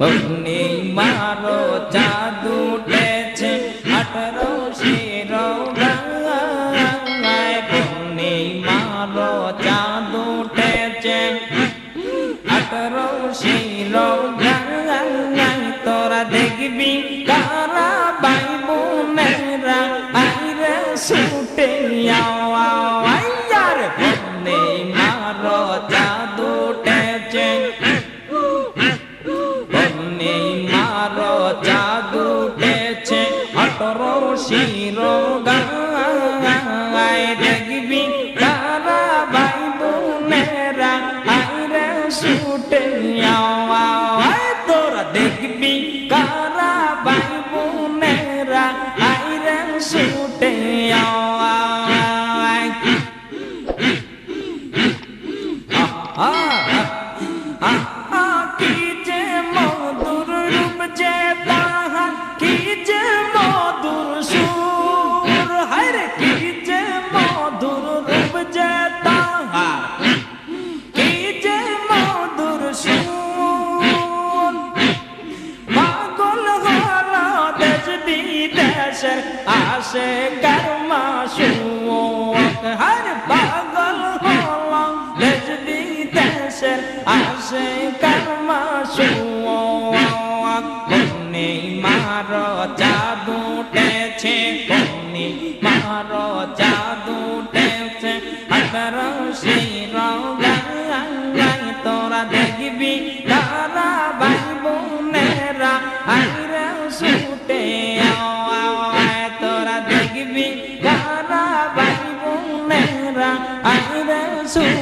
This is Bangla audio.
অগ্নি মারো, জাদু উঠেছে আঠারো শিরো অগ্নি মারো, জাদু উঠেছে আঠারো শিরো তোরা দেখবি কারা ভাই বোনেরা আইরে আঠেরো শিরো গায় দেখবি তারা ভাই বোনেরা আইরে ছুটে আওয়ায় তোরা দেখবি কারা ভাই বোনেরা আইরে ছুটে আওয়ায় আহা আহা মধুর রূপ যে তাহা কি যে মধুর সুর। পাগল হলো দেশ বিদেশের আসে কর্মা সুখ হর পাগল হলো দেশ বিদেশের আসে কর্মা বন্নি মারো জাদু সে রায় তোরা দেখবি তারা ভাই বোনেরা আইরা ছুটে তোরা দেখবি তারা ভাই বোনেরা আইরা ছুটে